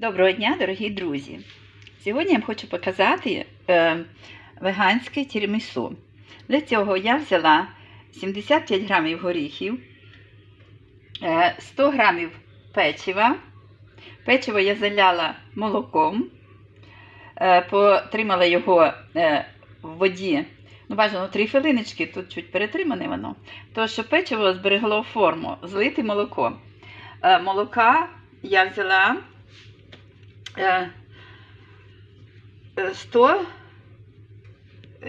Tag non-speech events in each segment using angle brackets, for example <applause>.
Доброго дня, дорогі друзі! Сьогодні я вам хочу показати е, веганське тірамісу. Для цього я взяла 75 грамів горіхів, е, 100 грамів печива. Печиво я заляла молоком, е, потримала його е, в воді. Ну, бажано 3 хвилиночки, тут чуть перетримане воно. То, що печиво зберегло форму, злити молоко. Е, молока я взяла е, е, 100,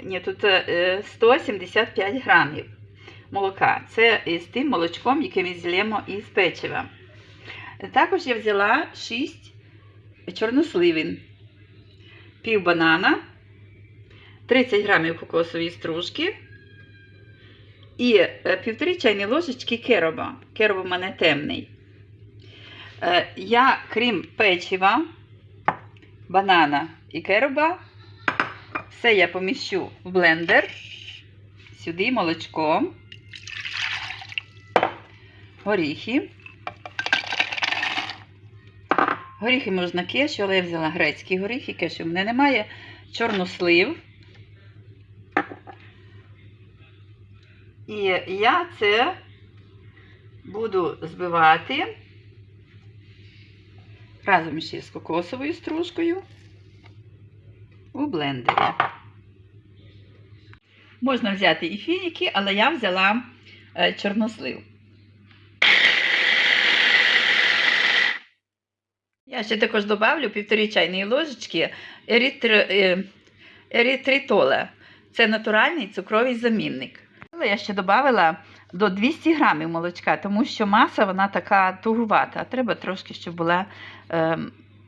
ні, тут е, 175 грамів молока. Це з тим молочком, яке ми злємо із печива. Також я взяла 6 чорносливин, пів банана, 30 грамів кокосової стружки і е, півтори чайні ложечки кероба. Кероб у мене темний. Е, Я, крім печива, банана і кероба, все я поміщу в блендер, сюди молочко, горіхи. Горіхи можна кешю, але я взяла грецькі горіхи, кешю в мене немає. Чорнослив. І я це буду збивати разом ще з кокосовою стружкою у блендері. Можна взяти і фініки, але я взяла е, чорнослив. Я ще також додавлю півтори чайної ложечки еритр... е, еритритола. Це натуральний цукровий замінник. Але я ще додала до 200 грамів молочка, тому що маса вона така тугувата, а треба трошки, щоб була е,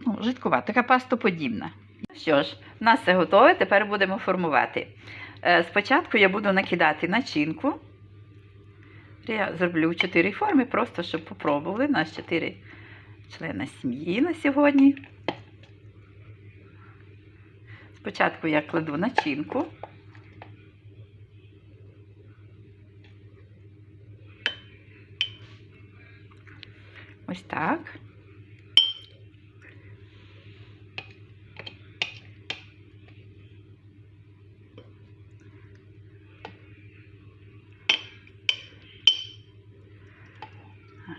ну, жидкувата, така пастоподібна. Ну що ж, в нас все готове, тепер будемо формувати. Е, спочатку я буду накидати начинку. Я зроблю 4 форми, просто щоб попробували. У нас 4 члени сім'ї на сьогодні. Спочатку я кладу начинку. Ось так.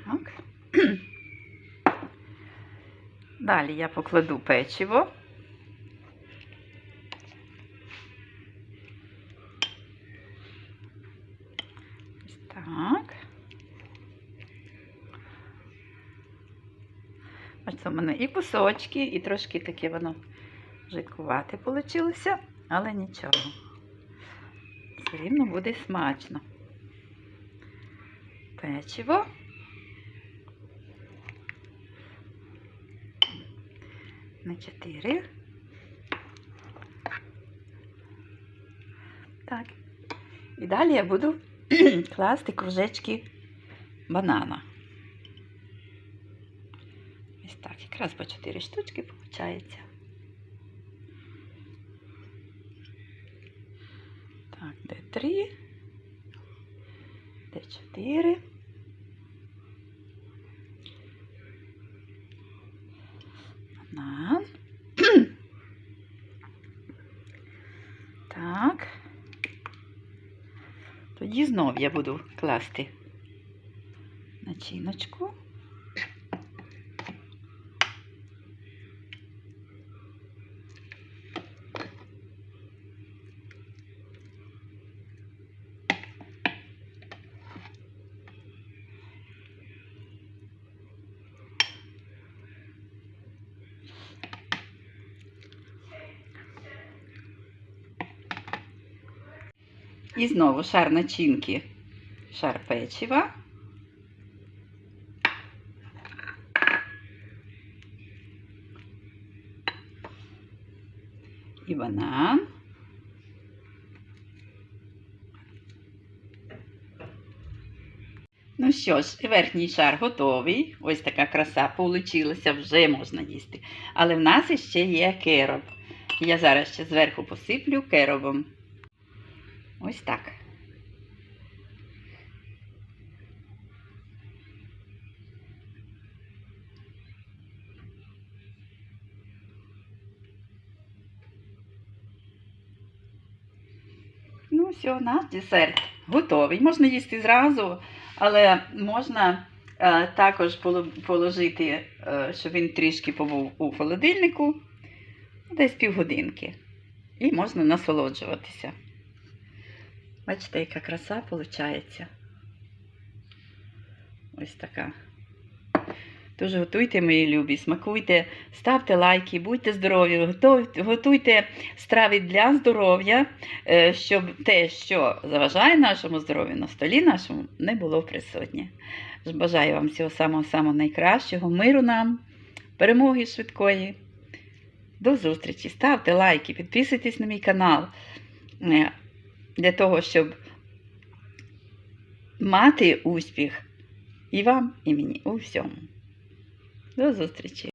Так. <clears throat> Далі я покладу печиво. Ось так. Ось у мене і кусочки, і трошки таке воно жидкувате вийшло, але нічого. Все рівно буде смачно. Печиво. На 4. Так. І далі я буду <clears throat> класти кружечки банана. Ось так, якраз по 4 штучки виходить. Так, де 3, де 4. Банан. <clears throat> Так. Тоді знов я буду класти начиночку. І знову шар начинки, шар печива. І банан. Ну що ж, верхній шар готовий. Ось така краса получилася, вже можна їсти. Але в нас іще є кероб. Я зараз ще зверху посиплю керобом. Ось так. Ну, все, наш десерт готовий. Можна їсти зразу, але можна е, також положити, е, щоб він трішки побув у холодильнику, десь півгодинки. І можна насолоджуватися. Бачите, яка краса виходить. Ось така. Тож готуйте, мої любі, смакуйте, ставте лайки, будьте здорові, готуйте, готуйте страви для здоров'я, е, щоб те, що заважає нашому здоров'ю на столі нашому, не було присутнє. Бажаю вам всього самого-самого найкращого, миру нам, перемоги швидкої. До зустрічі. Ставте лайки, підписуйтесь на мій канал е, для того, щоб мати успіх і вам, і мені у всьому. До зустрічі!